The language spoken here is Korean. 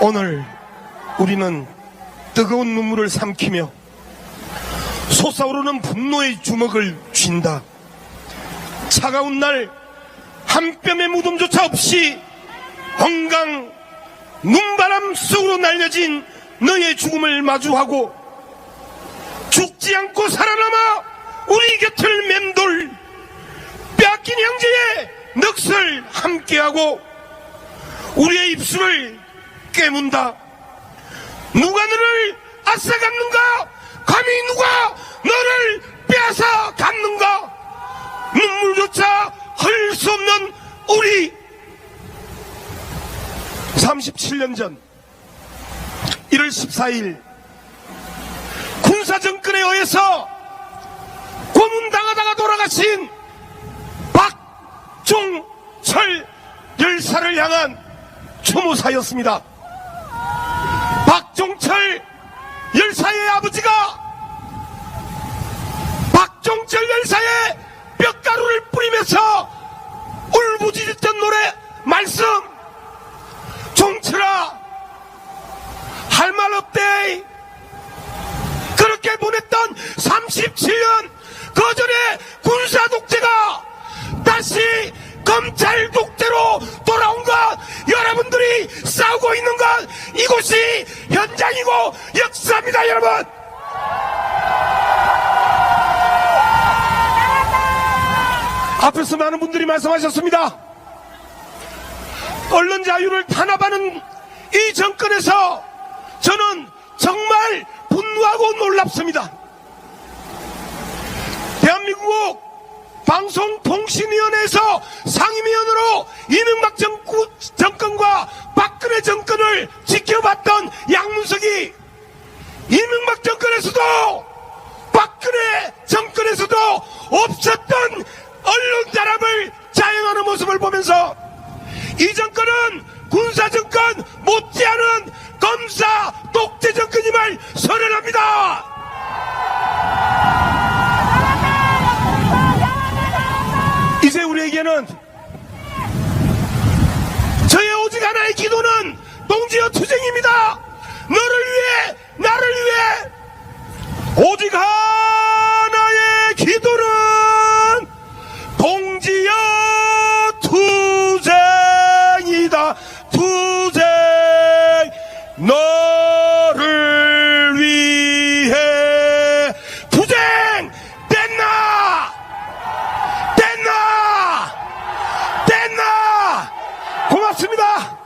오늘 우리는 뜨거운 눈물을 삼키며 솟아오르는 분노의 주먹을 쥔다. 차가운 날 한 뼘의 무덤조차 없이 엉강 눈바람 속으로 날려진 너의 죽음을 마주하고 죽지 않고 살아남아 우리 곁을 맴돌 빼앗긴 형제의 넋을 함께하고 우리의 입술을 깨문다. 누가 너를 앗아 갔는가? 감히 누가 너를 빼앗아 갔는가? 눈물조차 흘릴 수 없는 우리 37년 전 1월 14일 군사정권에 의해서 고문당하다가 돌아가신 박종철 열사를 향한 추모사였습니다. 박종철 열사의 아버지가 박종철 열사의 뼈가루를 뿌리면서 울부짖었던 노래 말씀 종철아 할 말 없대 그렇게 보냈던 37년 거전의 군사 독재가 다시 검찰 독재로 돌아온 것 여러분들이 싸우고 있는 것 이곳이 현장이고 역사입니다 여러분! 앞에서 많은 분들이 말씀하셨습니다. 언론 자유를 탄압하는 이 정권에서 저는 정말 분노하고 놀랍습니다. 대한민국 방송통신위원회에서 상임위원으로 이명박 정부, 정권과 박근혜 정권을 지켜봤던 양문석이 이명박 정권에서도 박근혜 정권에서도 없었던 언론 단합을 자행하는 모습을 보면서 이 정권은 군사 정권 못지않은 검사 독재 정권임을 선언합니다. 이제 우리에게는 저의 오직 하나의 기도는 동지어 투쟁입니다. 나? 됐나? 고맙습니다.